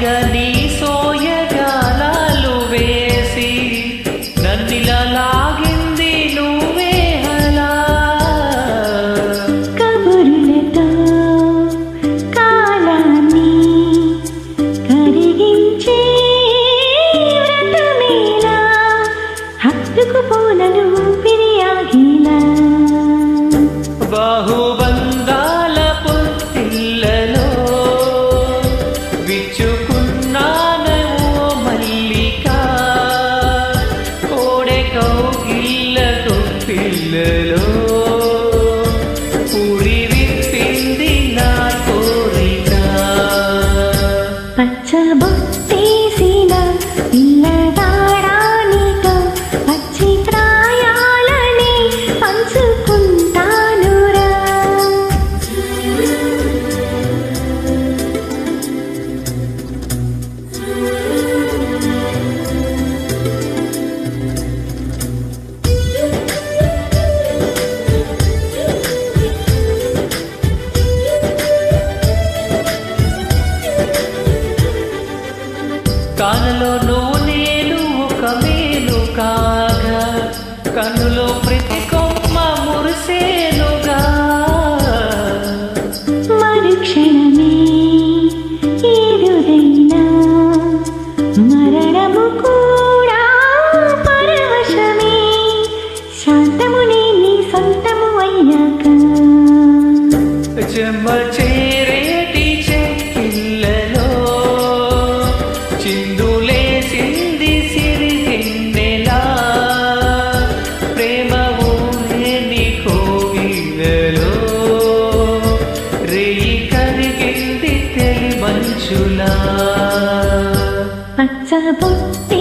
Cơ lý. பச்சை కాలలో నేను ఒక మేలు కాగా. కన్నులో ప్రతి కొమ్మ మురిసేనుగా. మరుక్షణమే ఏదుదైనా మరణము కూడా పరవశమే. శాంతము నీ సొంతము అయ్యాక. చెమ్మ చే పచ్చబొట్టి